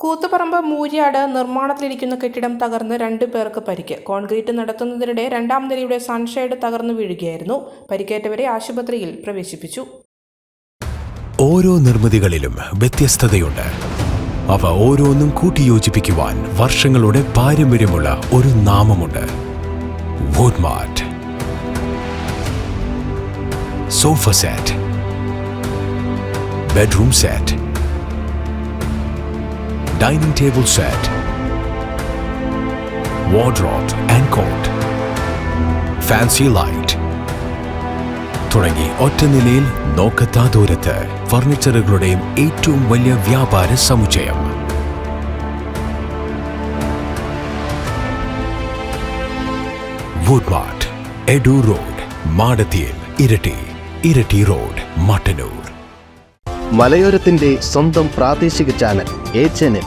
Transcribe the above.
കൂത്തുപറമ്പ് മൂര്യാട് നിർമ്മാണത്തിലിരിക്കുന്ന കെട്ടിടം തകർന്ന് രണ്ടു പേർക്ക് പരിക്ക്. കോൺക്രീറ്റ് നടത്തുന്നതിനിടെ രണ്ടാം നിലയുടെ സൺഷെയ്ഡ് തകർന്നു വീഴുകയായിരുന്നു. പരിക്കേറ്റവരെ ആശുപത്രിയിൽ പ്രവേശിപ്പിച്ചു. ഓരോ നിർമ്മിതികളിലും വ്യത്യസ്തതയുണ്ട്. അവ ഓരോന്നും കൂട്ടിയോജിപ്പിക്കുവാൻ വർഷങ്ങളുടെ പാരമ്പര്യമുള്ള ഒരു നാമമുണ്ട്. Woodmart sofa set bedroom set dining table set wardrobe and cot fancy light തുടങ്ങി ഒറ്റ നിലയിൽ നോക്കത്താ ദൂരത്ത് ഫർണിച്ചറുകളുടെയും ഏറ്റവും വലിയ വ്യാപാര സമുച്ചയം. വുഡ്മാർട്ട് എഡു റോഡ് മാടത്തിയിൽ ഇരട്ടി ഇരട്ടി റോഡ് മട്ടന്നൂർ മലയോരത്തിന്റെ സ്വന്തം പ്രാദേശിക ചാനൽ എ ചാനൽ